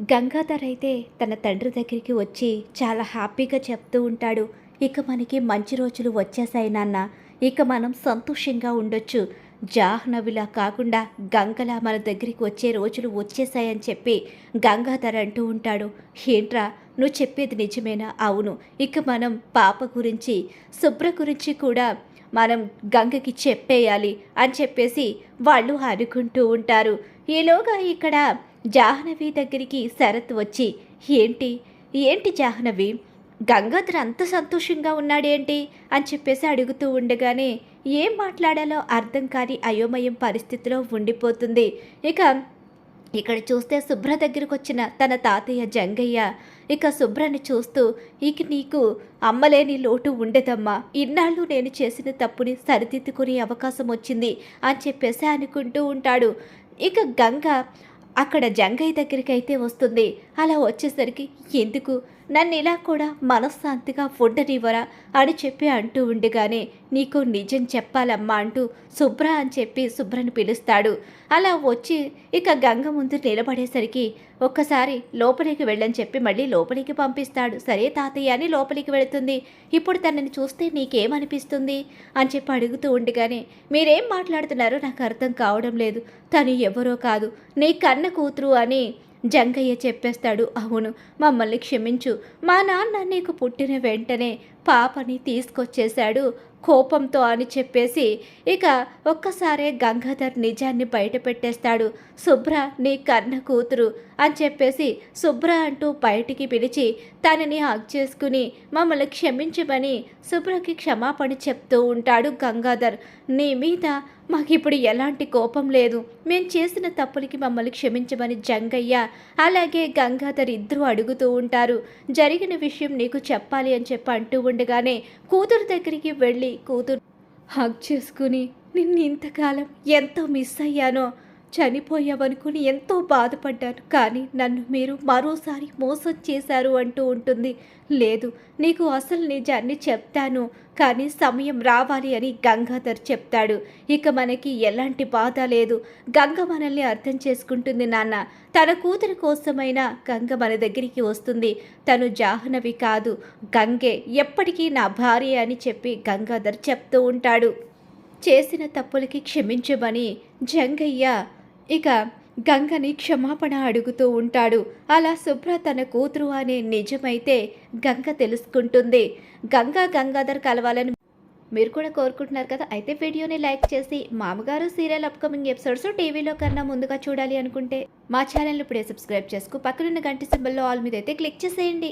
గంగాధర్ అయితే తన తండ్రి దగ్గరికి వచ్చి చాలా హ్యాపీగా చెప్తూ ఉంటాడు. ఇక మనకి మంచి రోజులు వచ్చేసాయి నాన్న. ఇక మనం సంతోషంగా ఉండొచ్చు. జాహ్నవిలా కాకుండా గంగలా మన దగ్గరికి వచ్చే రోజులు వచ్చేసాయని చెప్పి గంగాధర్ అంటూ ఉంటాడు. ఏంట్రా? నువ్వు చెప్పేది నిజమేనా? అవును. ఇక మనం పాప గురించి శుభ్ర గురించి కూడా మనం గంగకి చెప్పేయాలి అని చెప్పేసి వాళ్ళు అనుకుంటూ ఉంటారు. ఈలోగా ఇక్కడ జాహ్నవి దగ్గరికి శరత్ వచ్చి ఏంటి? ఏంటి జాహ్నవి? గంగాధర్ అంత సంతోషంగా ఉన్నాడేంటి? అని చెప్పేసి అడుగుతూ ఉండగానే ఏం మాట్లాడాలో అర్థం కాని అయోమయం పరిస్థితిలో ఉండిపోతుంది. ఇక ఇక్కడ చూస్తే శుభ్ర దగ్గరకు వచ్చిన తన తాతయ్య జంగయ్య. ఇక శుభ్రని చూస్తూ ఇక నీకు అమ్మలేని లోటు ఉండదమ్మా. ఇన్నాళ్ళు నేను చేసిన తప్పుని సరిదిద్దుకునే అవకాశం వచ్చింది అని చెప్పేసి అనుకుంటూ ఉంటాడు. ఇక గంగ అక్కడ జంగయ్య దగ్గరికి అయితే వస్తుంది. అలా వచ్చేసరికి ఎందుకు? నన్ను ఇలా కూడా మనశ్శాంతిగా ఉండనివ్వరా అని చెప్పి అంటూ ఉండగానే నీకు నిజం చెప్పాలమ్మా అంటూ శుభ్ర అని చెప్పి శుభ్రని పిలుస్తాడు. అలా వచ్చి ఇక గంగ ముందు నిలబడేసరికి ఒక్కసారి లోపలికి వెళ్ళని చెప్పి మళ్ళీ లోపలికి పంపిస్తాడు. సరే తాతయ్య అని లోపలికి వెళుతుంది. ఇప్పుడు తనని చూస్తే నీకేమనిపిస్తుంది? అని చెప్పి అడుగుతూ ఉండగానే మీరేం మాట్లాడుతున్నారో? నాకు అర్థం కావడం లేదు. తను ఎవరో కాదు. నీ కన్న కూతురు అని జంగయ్య చెప్పేస్తాడు. అవును మమ్మల్ని క్షమించు. మా నాన్న నీకు పుట్టిన వెంటనే పాపని తీసుకొచ్చేశాడు కోపంతో అని చెప్పేసి ఇక ఒక్కసారే గంగాధర్ నిజాన్ని బయటపెట్టేస్తాడు. శుభ్ర నీ కన్న కూతురు అని చెప్పేసి శుభ్ర అంటూ బయటికి పిలిచి తనని హక్ చేసుకుని మమ్మల్ని క్షమించమని శుభ్రకి క్షమాపణ చెప్తూ ఉంటాడు గంగాధర్. నీ మీద మాకిప్పుడు ఎలాంటి కోపం లేదు. మేం చేసిన తప్పులకి మమ్మల్ని క్షమించమని జంగయ్య అలాగే గంగాధర్ ఇద్దరు అడుగుతూ ఉంటారు. జరిగిన విషయం నీకు చెప్పాలి అని చెప్పి అంటూ ఉండగానే కూతురు దగ్గరికి వెళ్ళి కూతురు హగ్ చేసుకుని నిన్ను ఇంతకాలం ఎంతో మిస్ అయ్యానో చనిపోయావనుకుని ఎంతో బాధపడ్డాను. కానీ నన్ను మీరు మరోసారి మోసం చేశారు అంటూ ఉంటుంది. లేదు నీకు అసలు నిజాన్ని చెప్తాను. కానీ సమయం రావాలి అని గంగాధర్ చెప్తాడు. ఇక మనకి ఎలాంటి బాధ లేదు. గంగ మనల్ని అర్థం చేసుకుంటుంది నాన్న. తన కూతురు కోసమైనా గంగ మన దగ్గరికి వస్తుంది. తను జాహ్నవి కాదు. గంగే ఎప్పటికీ నా భార్య అని చెప్పి గంగాధర్ చెప్తూ ఉంటాడు. చేసిన తప్పులకి క్షమించమని జంగయ్య ఇక గంగని క్షమాపణ అడుగుతూ ఉంటాడు. అలా శుభ్ర తన కూతురు అనే నిజమైతే గంగ తెలుసుకుంటుంది. గంగా గంగాధర్ కలవాలని మీరు కూడా కోరుకుంటున్నారు కదా? అయితే వీడియోని లైక్ చేసి మామగారు సీరియల్ అప్కమింగ్ ఎపిసోడ్స్ టీవీలో కన్నా ముందుగా చూడాలి అనుకుంటే మా ఛానల్ ఇప్పుడే సబ్స్క్రైబ్ చేసుకు. పక్కనున్న గంట సింబల్లో ఆల్ మీద అయితే క్లిక్ చేసేయండి.